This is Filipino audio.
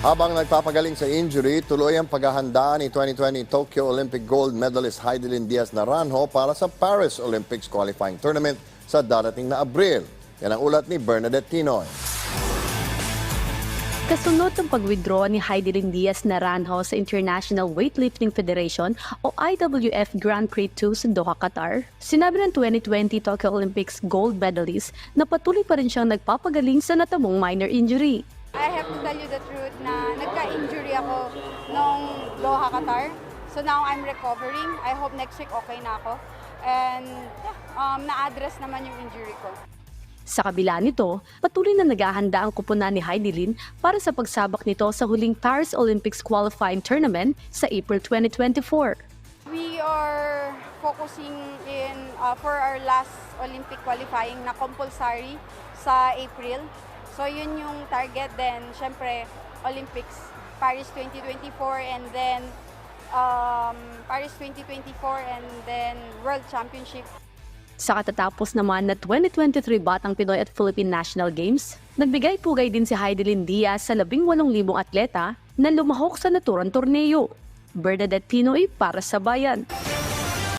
Habang nagpapagaling sa injury, tuloy ang paghahanda ni 2020 Tokyo Olympic gold medalist Heidelin Diaz Naranjo para sa Paris Olympics qualifying tournament sa darating na Abril. Yan ang ulat ni Bernadette Tinoy. Kasunod ng pag-withdraw ni Heidelin Diaz Naranjo sa International Weightlifting Federation o IWF Grand Prix 2 sa Doha, Qatar, sinabi ng 2020 Tokyo Olympics gold medalist na patuloy pa rin siyang nagpapagaling sa natamong minor injury. I have to tell you the truth na nagka-injury ako nung Doha, Qatar. So now I'm recovering. I hope next week okay na ako. And yeah, um, na-address naman yung injury ko. Sa kabila nito, patuloy na naghahanda ang kupunan ni Heidelin para sa pagsabak nito sa huling Paris Olympics qualifying tournament sa April 2024. We are focusing in uh, for our last Olympic qualifying na compulsory sa April. So yun yung target then syempre Olympics Paris 2024 and then um, Paris 2024 and then World Championship Sa katatapos naman na 2023 Batang Pinoy at Philippine National Games, nagbigay pugay din si Heidelin Diaz sa 18,000 atleta na lumahok sa naturang torneo. Bernadette Pinoy para sa Bayan.